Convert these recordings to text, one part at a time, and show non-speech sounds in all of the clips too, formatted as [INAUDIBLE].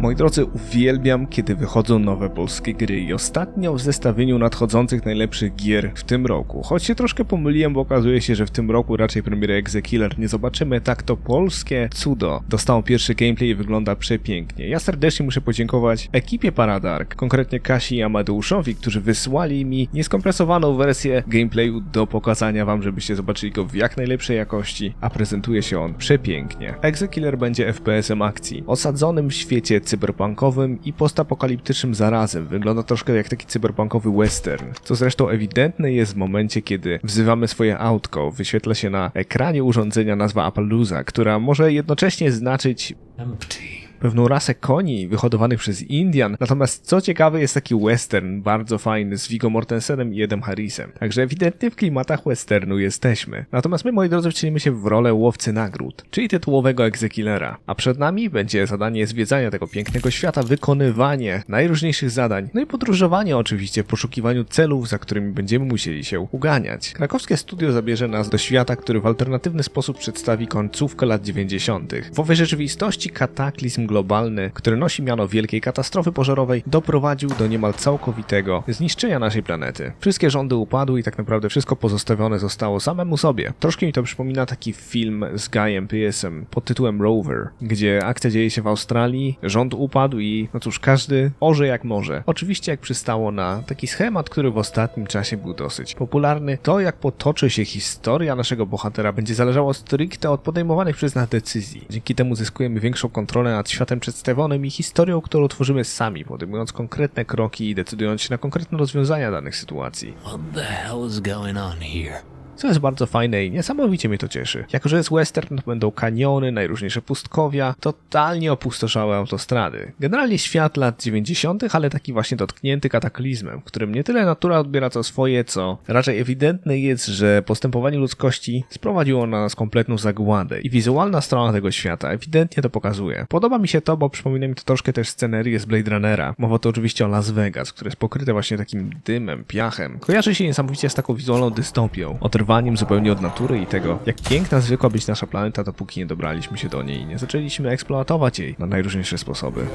Moi drodzy, uwielbiam, kiedy wychodzą nowe polskie gry i ostatnio w zestawieniu nadchodzących najlepszych gier w tym roku. Choć się troszkę pomyliłem, bo okazuje się, że w tym roku raczej premiery Exekiller nie zobaczymy, tak to polskie cudo dostało pierwszy gameplay i wygląda przepięknie. Ja serdecznie muszę podziękować ekipie Paradark, konkretnie Kasi i Amadeuszowi, którzy wysłali mi nieskompresowaną wersję gameplayu do pokazania wam, żebyście zobaczyli go w jak najlepszej jakości, a prezentuje się on przepięknie. Exekiller będzie FPS-em akcji, osadzonym w świecie cyberpunkowym i postapokaliptycznym zarazem. Wygląda troszkę jak taki cyberpunkowy western, co zresztą ewidentne jest w momencie, kiedy wzywamy swoje autko. Wyświetla się na ekranie urządzenia nazwa Appaloosa, która może jednocześnie znaczyć Empty. Pewną rasę koni wyhodowanych przez Indian. Natomiast co ciekawe jest taki western bardzo fajny z Viggo Mortensenem i Edem Harrisem. Także ewidentnie w klimatach westernu jesteśmy. Natomiast my moi drodzy wcielimy się w rolę łowcy nagród, czyli tytułowego egzekillera. A przed nami będzie zadanie zwiedzania tego pięknego świata, wykonywanie najróżniejszych zadań, no i podróżowanie oczywiście w poszukiwaniu celów, za którymi będziemy musieli się uganiać. Krakowskie studio zabierze nas do świata, który w alternatywny sposób przedstawi końcówkę lat 90. W owej rzeczywistości kataklizm globalny, który nosi miano wielkiej katastrofy pożarowej, doprowadził do niemal całkowitego zniszczenia naszej planety. Wszystkie rządy upadły i tak naprawdę wszystko pozostawione zostało samemu sobie. Troszkę mi to przypomina taki film z Guyem Pearce'em pod tytułem Rover, gdzie akcja dzieje się w Australii, rząd upadł i no cóż, każdy orze jak może. Oczywiście jak przystało na taki schemat, który w ostatnim czasie był dosyć popularny, to jak potoczy się historia naszego bohatera będzie zależało stricte od podejmowanych przez nas decyzji. Dzięki temu zyskujemy większą kontrolę nad światem przedstawionym i historią, którą tworzymy sami, podejmując konkretne kroki i decydując się na konkretne rozwiązania danych sytuacji. What the hell is going on here? Co jest bardzo fajne i niesamowicie mnie to cieszy. Jako, że jest western, to będą kaniony, najróżniejsze pustkowia, totalnie opustoszałe autostrady. Generalnie świat lat 90., ale taki właśnie dotknięty kataklizmem, którym nie tyle natura odbiera co swoje, co raczej ewidentne jest, że postępowanie ludzkości sprowadziło na nas kompletną zagładę i wizualna strona tego świata ewidentnie to pokazuje. Podoba mi się to, bo przypomina mi to troszkę też scenerię z Blade Runnera. Mowa to oczywiście o Las Vegas, które jest pokryte właśnie takim dymem, piachem. Kojarzy się niesamowicie z taką wizualną dystopią, oderwaniem zupełnie od natury i tego, jak piękna zwykła być nasza planeta, dopóki nie dobraliśmy się do niej i nie zaczęliśmy eksploatować jej na najróżniejsze sposoby.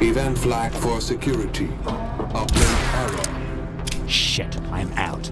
Event flag for security. Shit, I'm out.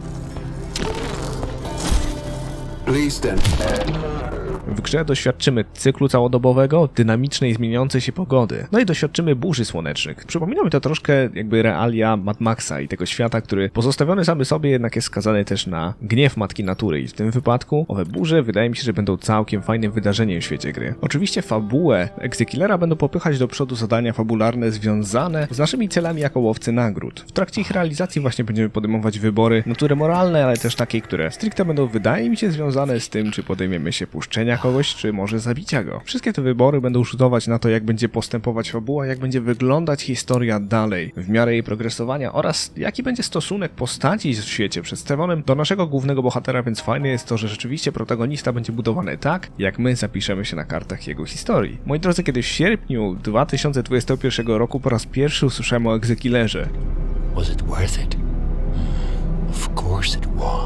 Please stand. W grze doświadczymy cyklu całodobowego, dynamicznej, zmieniającej się pogody. No i doświadczymy burzy słonecznych. Przypomina mi to troszkę jakby realia Mad Maxa i tego świata, który pozostawiony samy sobie jednak jest skazany też na gniew matki natury i w tym wypadku owe burze wydaje mi się, że będą całkiem fajnym wydarzeniem w świecie gry. Oczywiście fabułę Exekillera będą popychać do przodu zadania fabularne związane z naszymi celami jako łowcy nagród. W trakcie ich realizacji właśnie będziemy podejmować wybory natury moralne, ale też takie, które stricte będą wydaje mi się związane z tym, czy podejmiemy się puszczenia kogoś, czy może zabicia go. Wszystkie te wybory będą rzutować na to, jak będzie postępować fabuła, jak będzie wyglądać historia dalej, w miarę jej progresowania oraz jaki będzie stosunek postaci w świecie przedstawionym do naszego głównego bohatera, więc fajne jest to, że rzeczywiście protagonista będzie budowany tak, jak my zapiszemy się na kartach jego historii. Moi drodzy, kiedy w sierpniu 2021 roku po raz pierwszy usłyszałem o Exekillerze, Was it worth it? Of course it was.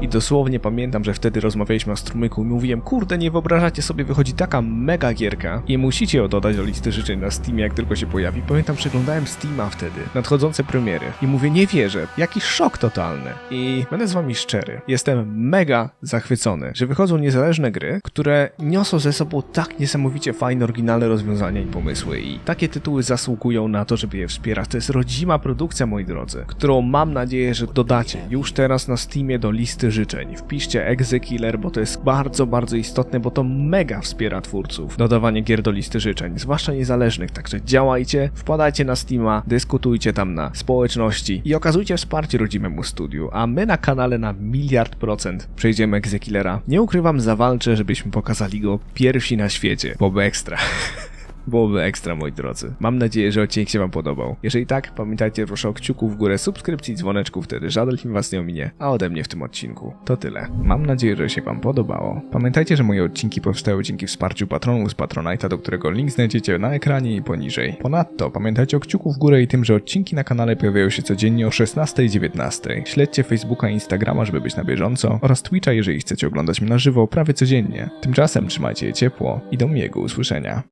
I dosłownie pamiętam, że wtedy rozmawialiśmy o strumyku i mówiłem, kurde, nie wyobrażacie sobie, wychodzi taka mega gierka i musicie ją dodać do listy życzeń na Steamie, jak tylko się pojawi. Pamiętam, przeglądałem Steama wtedy, nadchodzące premiery i mówię, nie wierzę, jaki szok totalny. I będę z wami szczery, jestem mega zachwycony, że wychodzą niezależne gry, które niosą ze sobą tak niesamowicie fajne, oryginalne rozwiązania i pomysły i takie tytuły zasługują na to, żeby je wspierać. To jest rodzima produkcja, moi drodzy, którą mam nadzieję, że dodacie już teraz na Steamie do listy życzeń. Wpiszcie Exekiller, bo to jest bardzo, bardzo istotne, bo to mega wspiera twórców dodawanie gier do listy życzeń, zwłaszcza niezależnych, także działajcie, wpadajcie na Steama, dyskutujcie tam na społeczności i okazujcie wsparcie rodzimemu studiu, a my na kanale na miliard procent przejdziemy Exekillera. Nie ukrywam, zawalczę, żebyśmy pokazali go pierwsi na świecie, bo ekstra. [LAUGHS] Byłoby ekstra, moi drodzy. Mam nadzieję, że odcinek się wam podobał. Jeżeli tak, pamiętajcie proszę o kciuku w górę subskrypcji dzwoneczku, wtedy żaden film was nie ominie, a ode mnie w tym odcinku. To tyle. Mam nadzieję, że się wam podobało. Pamiętajcie, że moje odcinki powstają dzięki wsparciu patronów z Patronite'a, do którego link znajdziecie na ekranie i poniżej. Ponadto pamiętajcie o kciuku w górę i tym, że odcinki na kanale pojawiają się codziennie o 16 i 19. Śledźcie Facebooka i Instagrama, żeby być na bieżąco oraz Twitcha, jeżeli chcecie oglądać mnie na żywo prawie codziennie. Tymczasem trzymajcie je ciepło i do miłego usłyszenia.